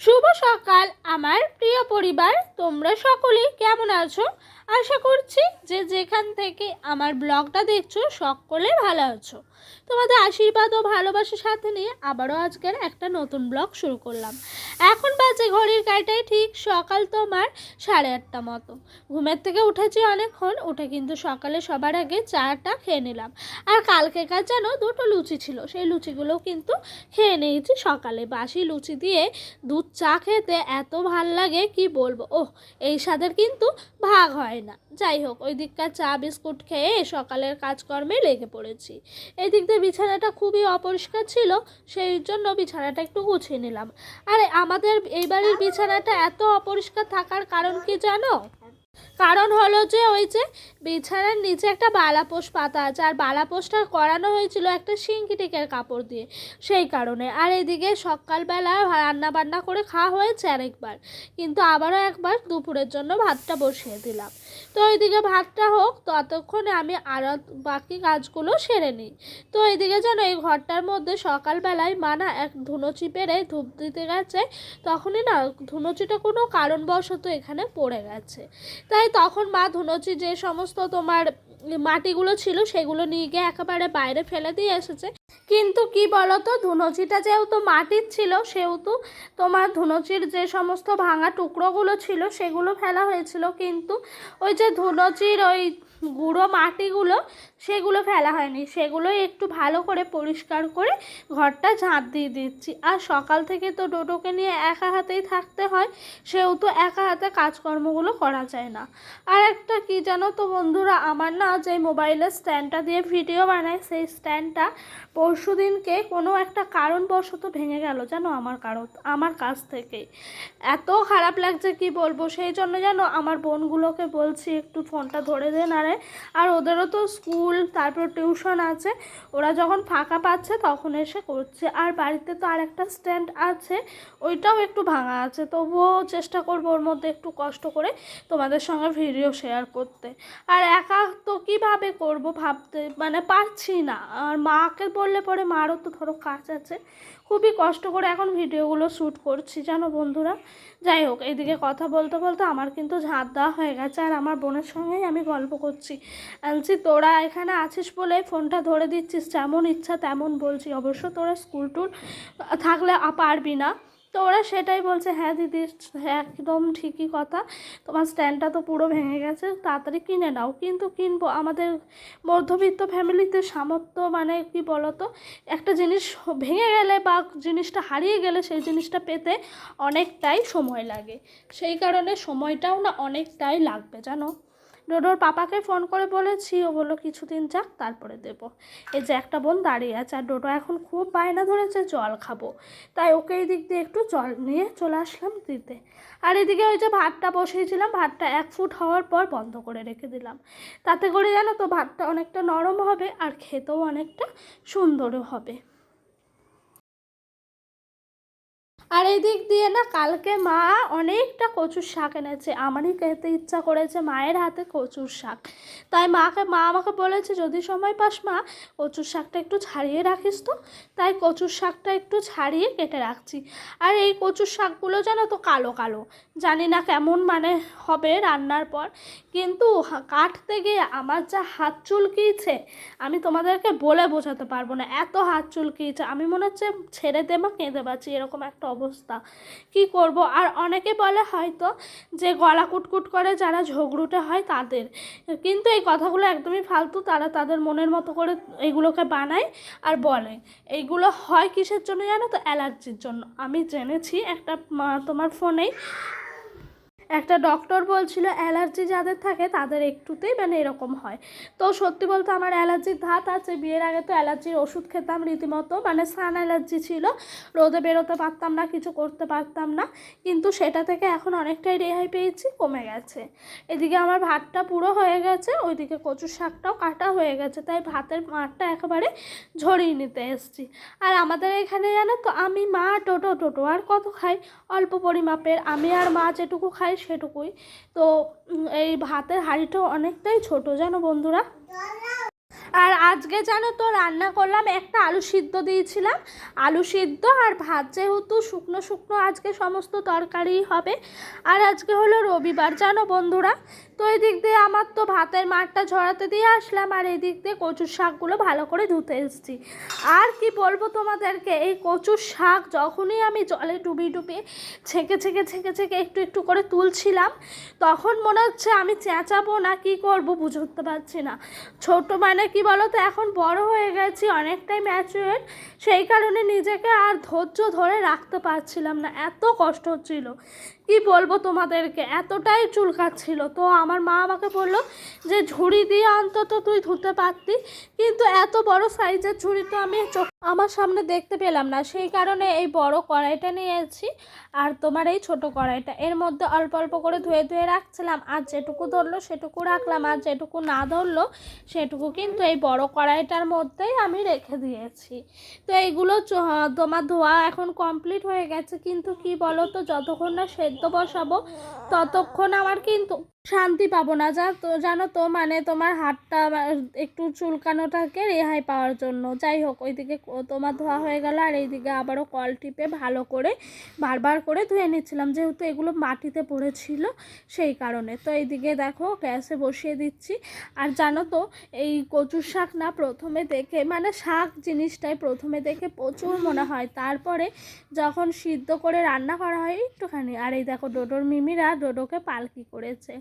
শুভ সকাল আমার প্রিয় পরিবার। তোমরা সকলেই কেমন আছো? আশা করছি যে যেখান থেকে আমার ব্লগটা দেখছ, সকলে ভালো আছো। তোমাদের আশীর্বাদ ও ভালোবাসার সাথে নিয়ে আবারও আজকের একটা নতুন ব্লগ শুরু করলাম। এখন বাজে ঘড়ির কাঁটায় ঠিক সকাল তোমার সাড়ে আটটা মতো। ঘুমের থেকে উঠেছি অনেকক্ষণ, উঠে কিন্তু সকালে সবার আগে চাটা খেয়ে নিলাম। আর কালকেকার যেন দুটো লুচি ছিল। সেই লুচিগুলো কিন্তু খেয়ে নিয়েছি সকালে। বাসি লুচি দিয়ে দুধ চা খেতে এত ভালো লাগে, কি বলব? ওহ এই স্বাদের কিন্তু ভাগ হয় না। যাই হোক, ওই দিককার চা, বিস্কুট খেয়ে সকালের কাজকর্মে লেগে পড়েছি। এই দিক দিয়ে বিছানাটা খুবই অপরিষ্কার ছিল, সেই জন্য বিছানাটা একটু গুছিয়ে নিলাম। আরে, আমাদের এই বাড়ির বিছানাটা এত অপরিষ্কার থাকার কারণ কি জানো? কারণ হলো যে ওই যে বিছানার নিচে একটা বালাপোষ পাতা আছে, আর বালাপোষটা করানো হয়েছিল একটা সিঙ্কিটিকের কাপড় দিয়ে। সেই কারণে। আর এদিকে সকালবেলা রান্না বান্না করে খাওয়া হয়েছে আরেকবার, কিন্তু আবারও একবার দুপুরের জন্য ভাতটা বসিয়ে দিলাম। তো ওইদিকে ভাতটা হোক, ততক্ষণে আমি আরও বাকি কাজগুলো সেরে নিই। তো এইদিকে যেন এই ঘরটার মধ্যে সকালবেলায় মানা এক ধুনোচি পেরে ধূপ দিতে গেছে, তখনই না ধুনোচিটা কোনো কারণবশত এখানে পড়ে গেছে। তাই তখন মা ধুনোচি যে সমস্ত তোমার মাটিগুলো ছিল সেগুলো নিয়ে গিয়ে একেবারে বাইরে ফেলে দিয়ে এসেছে। কিন্তু কি বলতো, ধুনুচিটা যেহেতু মাটির ছিল, সেহেতু তোমার ধুনুচির যে সমস্ত ভাঙা টুকরোগুলো ছিল, সেগুলো ফেলা হয়েছিল। কিন্তু ওই যে ধুনুচির ওই গুঁড়ো মাটিগুলো, সেগুলো ফেলা হয়নি। সেগুলো একটু ভালো করে পরিষ্কার করে ঘরটা ঝাঁপ দিয়ে দিচ্ছি। আর সকাল থেকে তো ডোডোকে নিয়ে একা হাতেই থাকতে হয়, সেহেতু একা হাতে কাজকর্মগুলো করা যায় না। আর একটা কি জানো তো বন্ধুরা, আমার না যে মোবাইলের স্ট্যান্ডটা দিয়ে ভিডিও বানায়, সেই স্ট্যান্ডটা পরশু দিনকে কোনো একটা কারণবশত ভেঙে গেল, জানো আমার কারণ, আমার কাছ থেকে। এত খারাপ লাগছে কি বলব, সেই জন্য জানো আমার বোনগুলোকে বলছি, একটু ফোনটা ধরে দেন আরে আর ওদেরও তো স্কুল, তারপর টিউশন আছে, ওরা যখন ফাঁকা পাচ্ছে তখন এসে করছে। আর বাড়িতে তো আর একটা স্ট্যান্ড আছে, ওইটাও একটু ভাঙা আছে, তবুও চেষ্টা করব ওর মধ্যে একটু কষ্ট করে তোমাদের সঙ্গে ভিডিও শেয়ার করতে। আর একা তো কীভাবে করব ভাবতে মানে পারছি না। আর মাকে বললে পরে মারও তো ধরো কাজ আছে। খুবই কষ্ট করে এখন ভিডিওগুলো শ্যুট করছি, জানো বন্ধুরা? যাই হোক, এদিকে কথা বলতে বলতে আমার কিন্তু ঝাঁপ দেওয়া হয়ে গেছে আর আমার বোনের সঙ্গেই আমি গল্প করছি। বলছি তোরা এখানে আছিস বলে ফোনটা ধরে দিচ্ছিস, যেমন ইচ্ছা তেমন বলছি। অবশ্য তোরা স্কুল টুল থাকলে পারবি না। তো ওরা সেটাই বলছে হ্যাঁ দিদি হ্যাঁ একদম ঠিকই কথা। তোমার স্ট্যান্ডটা তো পুরো ভেঙে গেছে, তাড়াতাড়ি কিনে নাও। কিন্তু কিনবো, আমাদের মধ্যবিত্ত ফ্যামিলিতে সামর্থ্য মানে কি বলতো, একটা জিনিস ভেঙে গেলে বা জিনিসটা হারিয়ে গেলে সেই জিনিসটা পেতে অনেকটাই সময় লাগে। সেই কারণে সময়টাও না অনেকটাই লাগবে, জানো? ডোডোর পাপাকে ফোন করে বলেছি, ও বলল, কিছুদিন যাক, তারপরে দেবো। এই যে একটা বোন দাঁড়িয়ে আছে, আর ডোডো এখন খুব বায়না ধরেছে, জল খাব। তাই ওকে এই দিক দিয়ে একটু জল নিয়ে চলে আসলাম দিতে। আর এদিকে ওই যে ভাতটা বসিয়েছিলাম, ভাতটা এক ফুট হওয়ার পর বন্ধ করে রেখে দিলাম। তাতে করে জানো তো, ভাতটা অনেকটা নরম হবে, আর খেতেও অনেকটা সুন্দরও হবে। আর এই দিক দিয়ে না কালকে মা অনেকটা কচুর শাক এনেছে। আমারই খেতে ইচ্ছা করেছে মায়ের হাতে কচুর শাক। তাই মাকে, মা আমাকে বলেছে, যদি সময় পাস মা, কচুর শাকটা একটু ছাড়িয়ে রাখিস তো? তাই কচুর শাকটা একটু ছাড়িয়ে কেটে রাখছি। আর এই কচুর শাকগুলো জানো তো কালো কালো। জানি না কেমন মানে হবে রান্নার পর। কিন্তু কাটতে গিয়ে আমার যা হাত চুলকিয়েছে, আমি তোমাদেরকে বলে বোঝাতে পারব না। এত হাত চুলকিয়েছে, আমি মনে হচ্ছে ছেড়ে দে বা কেঁদে পাচ্ছি এরকম একটা অবস্থা। কি করব? আর অনেকে বলে হয়তো যে গলা কুটকুট করে যারা ঝগড়ুটে হয় তাদের। কিন্তু এই কথাগুলো একদমই ফালতু। তারা তাদের মনের মতো করে এইগুলোকে বানায় আর বলে। এইগুলো হয় কিসের জন্য জানো তো? অ্যালার্জির জন্য। আমি জেনেছি একটা তোমার ফোনেই একটা ডক্টর বলছিল অ্যালার্জি যাদের থাকে তাদের একটুতেই মানে এরকম হয়। তো সত্যি বলতে আমার অ্যালার্জির ধাত আছে। বিয়ের আগে তো অ্যালার্জির ওষুধ খেতাম রীতিমতো। মানে সান অ্যালার্জি ছিল। রোদে বেরোতে পারতাম না, কিছু করতে পারতাম না। কিন্তু সেটা থেকে এখন অনেকটাই রেহাই পেয়েছি, কমে গেছে। এদিকে আমার ভাতটা পুরো হয়ে গেছে, ওইদিকে কচুর শাকটাও কাটা হয়ে গেছে। তাই ভাতের মাঠটা একেবারে ঝরিয়ে নিতে এসেছি। আর আমাদের এখানে জানো তো, আমি মা টোটো টোটো, আর কত খাই? অল্প পরিমাপের। আমি আর মা যেটুকু খাই সেটুকুই। তো এই ভাতের হাঁড়িটা অনেকটাই ছোট জানো বন্ধুরা? আর আজকে জানো তো রান্না করলাম, একটা আলু সিদ্ধ দিয়েছিলাম। আলু সিদ্ধ আর ভাত যেহেতু শুকনো শুকনো, আজকে সমস্ত তরকারি হবে। আর আজকে হলো রবিবার, জানো বন্ধুরা? তো এই দিক দিয়ে আমার তো ভাতের মাঠটা ঝরাতে দিয়ে আসলাম, আর এই দিক দিয়ে কচুর শাকগুলো ভালো করে ধুতে এসেছি। আর কি বলব তোমাদেরকে, এই কচুর শাক যখনই আমি জলে ডুবি ডুবিয়ে ছেঁকে ছেঁকে ছেঁকে ছেঁকে একটু একটু করে তুলছিলাম, তখন মনে হচ্ছে আমি চেঁচাবো না, কি করব বুঝে উঠতে পারছি না। ছোট মানে কি বলো তো এখন বড় হয়ে গেছি, অনেকটাই ম্যাচুয়েট সেই কারণে নিজেকে আর ধৈর্য ধরে রাখতে পারছিলাম না। এত কষ্ট হচ্ছিল। কি বলব তোমাদেরকে? এতটাই চুলকাচ্ছিল তো আমার মা আমাকে বলল যে, ঝুড়ি দিয়ে অন্তত তুই ধুতে পারতি। কিন্তু এত বড় সাইজের ঝুড়ি তো আমি চোখ আমার সামনে দেখতে পেলাম না। সেই কারণে এই বড় কড়াইটা নিয়েছি আর তোমার এই ছোট কড়াইটা। এর মধ্যে অল্প অল্প করে ধুয়ে ধুয়ে রাখছিলাম। আর যেটুকু ধরলো সেটুকু রাখলাম। আর যেটুকু না ধরলো সেটুকু কিন্তু এই বড় কড়াইটার মধ্যেই আমি রেখে দিয়েছি। তো এইগুলো তোমার ধোয়া এখন কমপ্লিট হয়ে গেছে। কিন্তু কি বলো তো যতক্ষণ না সেদ্ধ বসাবো। ততক্ষণ আমার কিন্তু শান্তি পাবো না। যা তো, জানো তো মানে তোমার হাতটা একটু চুলকানোটাকে রেহাই পাওয়ার জন্য। যাই হোক, ওইদিকে তোমার ধোয়া হয়ে গেল আর এইদিকে আবারও কল টিপে ভালো করে, বারবার করে ধুয়ে নিচ্ছিলাম। যেহেতু এগুলো মাটিতে পড়েছিল সেই কারণে। তো এইদিকে দেখো, গ্যাসে বসিয়ে দিচ্ছি। আর জানো তো, এই কচুর শাক না প্রথমে দেখে মানে শাক জিনিসটাই প্রথমে দেখে প্রচুর মনে হয়। তারপরে যখন সিদ্ধ করে রান্না করা হয় একটুখানি। আর এই দেখো, ডোডোর মিমিরা ডোডোকে পালকি করেছে।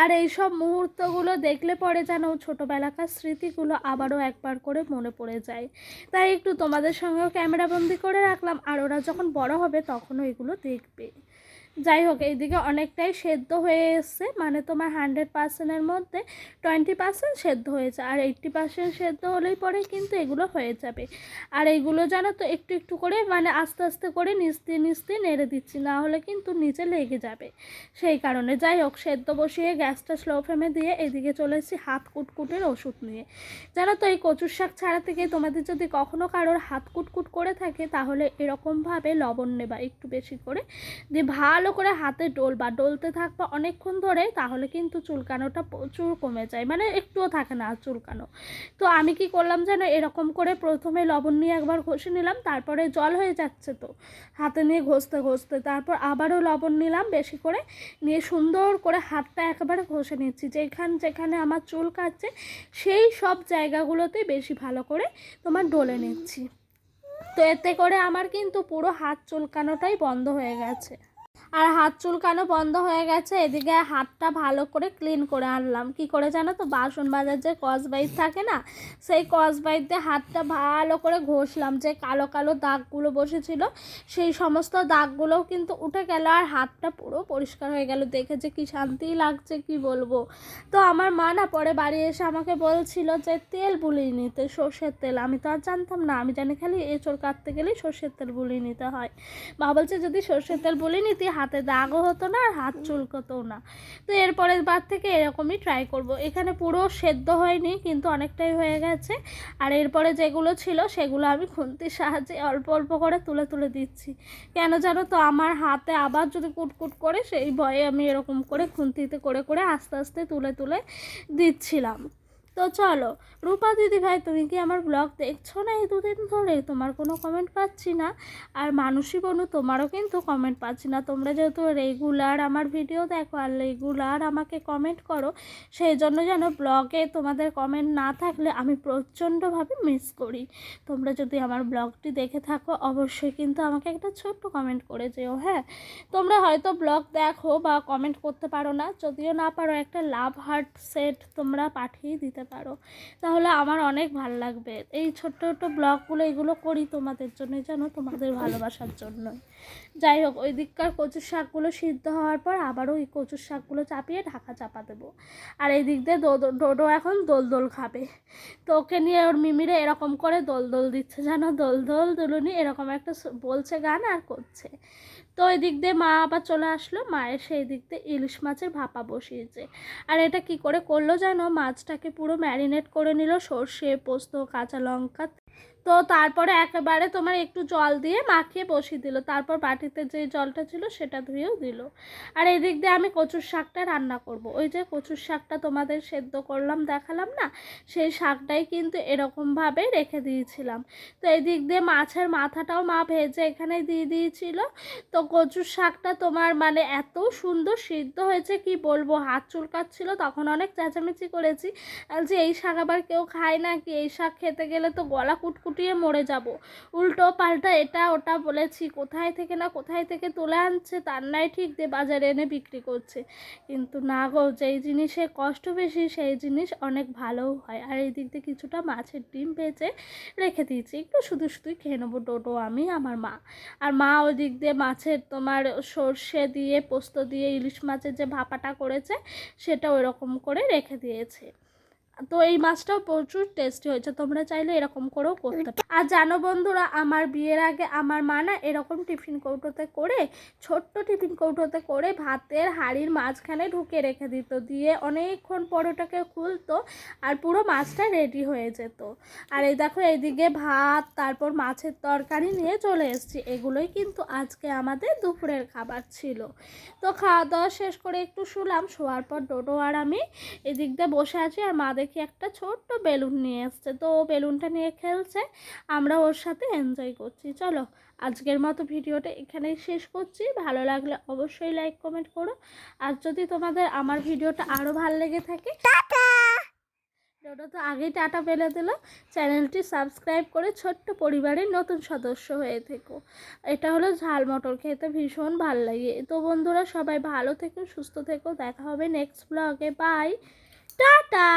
আর এই সব মুহূর্তগুলো দেখলে পরে যেন ছোটোবেলাকার স্মৃতিগুলো আবারও একবার করে মনে পড়ে যায়। তাই একটু তোমাদের সঙ্গেও ক্যামেরাবন্দি করে রাখলাম, আর ওরা যখন বড় হবে তখনও এগুলো দেখবে। যাই হোক, এইদিকে অনেকটাই সেদ্ধ হয়ে এসছে। মানে তোমার হান্ড্রেড পার্সেন্টের মধ্যে টোয়েন্টি পার্সেন্ট সেদ্ধ হয়েছে। আর এইট্টি পার্সেন্ট সেদ্ধ হলেই পরে কিন্তু এগুলো হয়ে যাবে। আর এইগুলো জানো তো, একটু একটু করে মানে আস্তে আস্তে করে নিস্তে নিস্তে নেড়ে দিচ্ছি, না হলে কিন্তু নিচে লেগে যাবে। সেই কারণে যাই হোক, সেদ্ধ বসিয়ে গ্যাসটা স্লো ফ্লেমে দিয়ে এদিকে চলে এসেছি হাত কুটকুটের ওষুধ নিয়ে। জানো তো, এই কচুর শাক ছাড়া থেকে তোমাদের যদি কখনো কারোর হাত কুটকুট করে থাকে, তাহলে এরকমভাবে লবণ নেবা একটু বেশি করে। দিয়ে ভালো করে হাতে ডলবা ডলতে থাকবা অনেকক্ষণ ধরে, তাহলে কিন্তু চুলকানোটা প্রচুর কমে যায়। মানে একটুও থাকে না চুলকানো। তো আমি কি করলাম যেন এরকম করে প্রথমে লবণ নিয়ে একবার ঘষে নিলাম, তারপরে জল হয়ে যাচ্ছে তো। হাতে নিয়ে ঘষতে ঘষতে তারপর আবারও লবণ নিলাম বেশি করে, নিয়ে সুন্দর করে হাতটা একেবারে ঘষে নিচ্ছি। যেখান, যেখানে আমার চুল কাটছে, সেই সব জায়গাগুলোতে বেশি ভালো করে তোমার ডলে নিচ্ছি। তো এতে করে আমার কিন্তু পুরো হাত চুলকানোটাই বন্ধ হয়ে গেছে। আর হাত চুলকানো বন্ধ হয়ে গেছে? এদিকে হাতটা ভালো করে ক্লিন করে আনলাম। কি করে জানো তো? বাসন বাজার যে কসবাইট থাকে না, সেই কসবাইট দিয়ে হাতটা ভালো করে ঘষলাম। যে কালো কালো দাগগুলো বসেছিল, সেই সমস্ত দাগগুলোও কিন্তু উঠে গেল আর হাতটা পুরো পরিষ্কার হয়ে গেল। দেখে যে কি শান্তি লাগছে, কি বলব? তো আমার মা না পরে বাড়ি এসে আমাকে বলছিল যে, তেল বুলিয়ে নিতে, সর্ষের তেল। আমি তো আর জানতাম না। আমি জানি খালি এঁচড় কাটতে গেলেই সর্ষের তেল বুলিয়ে নিতে হয়। মা বলছে, যদি সর্ষের তেল বুলিয়ে নিতি হাতে দাগও হতো না আর হাত চুলকতো না। তো এরপরের বার থেকে এরকমই ট্রাই করব। এখানে পুরো সেদ্ধ হয়নি, কিন্তু অনেকটাই হয়ে গেছে। আর এরপরে যেগুলো ছিল, সেগুলো আমি খুন্তির সাহায্যে অল্প অল্প করে তুলে তুলে দিচ্ছি। কেন জানো তো, আমার হাতে আবার যদি কুটকুট করে, সেই ভয়ে আমি এরকম করে খুন্তিতে করে করে আস্তে আস্তে তুলে তুলে দিচ্ছিলাম। তো চলো, রূপা দিদি ভাই, তুমি কি আমার ব্লগ দেখছ না? এই দুদিন ধরে তোমার কোনো কমেন্ট পাচ্ছি না। আর মানুষই বনু, তোমারও কিন্তু কমেন্ট পাচ্ছি না। তোমরা যেহেতু রেগুলার আমার ভিডিও দেখো আর রেগুলার আমাকে কমেন্ট করো, সেই জন্য যেন ব্লগে তোমাদের কমেন্ট না থাকলে আমি প্রচণ্ডভাবে মিস করি। তোমরা যদি আমার ব্লগটি দেখে থাকো, অবশ্যই কিন্তু আমাকে একটা ছোট্ট কমেন্ট করে যেও হ্যাঁ? তোমরা হয়তো ব্লগ দেখো বা কমেন্ট করতে পারো না। যদিও না পারো, একটা লাভ হার্ট সেট তোমরা পাঠিয়ে দিতে পারো। তাহলে আমার অনেক ভালো লাগবে। এই ছোট্ট ছোট্ট ব্লগগুলো এগুলো করি তোমাদের জন্য জানো, তোমাদের ভালোবাসার জন্য যাই হোক, ওই দিককার কচুর শাকগুলো সিদ্ধ হওয়ার পর আবারও ওই কচুর শাকগুলো চাপিয়ে ঢাকা চাপা দেবো। আর এই দিক দিয়ে ডোডো এখন দোল দোল খাবে। তো ওকে নিয়ে ওর মিমিরে এরকম করে দোল দোল দিচ্ছে যেন, দোল দোল দুলুনি এরকম একটা বলছে গান আর করছে। তো ওই দিক দিয়ে মা আবার চলে আসলো, মায়ের সেই দিক দিয়ে ইলিশ মাছের ভাপা বসিয়েছে। আর এটা কি করে করল যেন মাছটাকে পুরো ম্যারিনেট করে নিল, সর্ষে, পোস্ত, কাঁচা লঙ্কা তো তারপরে একেবারে তোমার একটু জল দিয়ে মাখিয়ে বসিয়ে দিল। তারপর বাটিতে যে জলটা ছিল সেটা ধুয়েও দিল। আর এদিক দিয়ে আমি কচুর শাকটা রান্না করব। ওই যে কচুর শাকটা তোমাদের সেদ্ধ করলাম, দেখালাম না? সেই শাকটাই কিন্তু এরকমভাবে রেখে দিয়েছিলাম। তো এদিক দিয়ে মাছের মাথাটাও মা ভেজে এখানে দিয়ে দিয়েছিল। তো কচুর শাকটা তোমার মানে এত সুন্দর সিদ্ধ হয়েছে, কি বলব? হাত চুলকাচ্ছিল, তখন অনেক চেঁচামেচি করেছি। যে এই শাক আবার কেউ খায় না কি এই শাক খেতে গেলে তো গলা কুটকুটিয়ে মরে যাব। উল্টো পাল্টা এটা ওটা বলেছি, কোথায় থেকে না কোথায় থেকে তুলে আনছে তার নাই ঠিক দিয়ে বাজারে এনে বিক্রি করছে। কিন্তু না গো, যেই জিনিসে কষ্ট বেশি সেই জিনিস অনেক ভালোও হয়। আর এই দিক দিয়ে কিছুটা মাছের ডিম ভেজে রেখে দিয়েছি। একটু শুধু শুধুই খেয়ে নেব ডোডো, আমি, আমার মা। আর মা ওই দিক দিয়ে মাছের তোমার সর্ষে দিয়ে পোস্ত দিয়ে ইলিশ মাছের যে ভাপাটা করেছে সেটা ওই রকম করে রেখে দিয়েছে। তো এই মাছটাও প্রচুর টেস্টি হয়েছে, তোমরা চাইলে এরকম করেও করতে পারো। আর জানো বন্ধুরা, আমার বিয়ের আগে আমার মা না এরকম টিফিন কৌটোতে করে, ছোট্ট টিফিন কৌটোতে করে ভাতের হাঁড়ির মাঝখানে ঢুকে রেখে দিত, দিয়ে অনেকক্ষণ পরোটাকে খুলতো আর পুরো মাছটা রেডি হয়ে যেত। আর এই দেখো, এইদিকে ভাত, তারপর মাছের তরকারি নিয়ে চলে এসেছি। এগুলোই কিন্তু আজকে আমাদের দুপুরের খাবার ছিল। তো খাওয়া দাওয়া শেষ করে একটু শুলাম, শোয়ার পর ডোডো আর আমি এদিক দিয়ে বসে আছি আর মা দেখি একটা ছোট্ট বেলুন নিয়ে এসছে তো ও বেলুনটা নিয়ে খেলছে আমরা ওর সাথে এনজয় করছি। চলো আজকের মতো ভিডিওটা এখানেই শেষ করছি। ভালো লাগলে অবশ্যই লাইক কমেন্ট করো। আর যদি তোমাদের আমার ভিডিওটা আরও ভালো লেগে থাকে ডোডো তো আগেই টাটা পেলে দিল। চ্যানেলটি সাবস্ক্রাইব করে ছোট্ট পরিবারের নতুন সদস্য হয়ে থেকো। এটা হলো ঝাল মটর খেতে ভীষণ ভালো লাগে। তো বন্ধুরা সবাই ভালো থেকো সুস্থ থেকো। দেখা হবে নেক্সট ব্লগে বাই টাটা!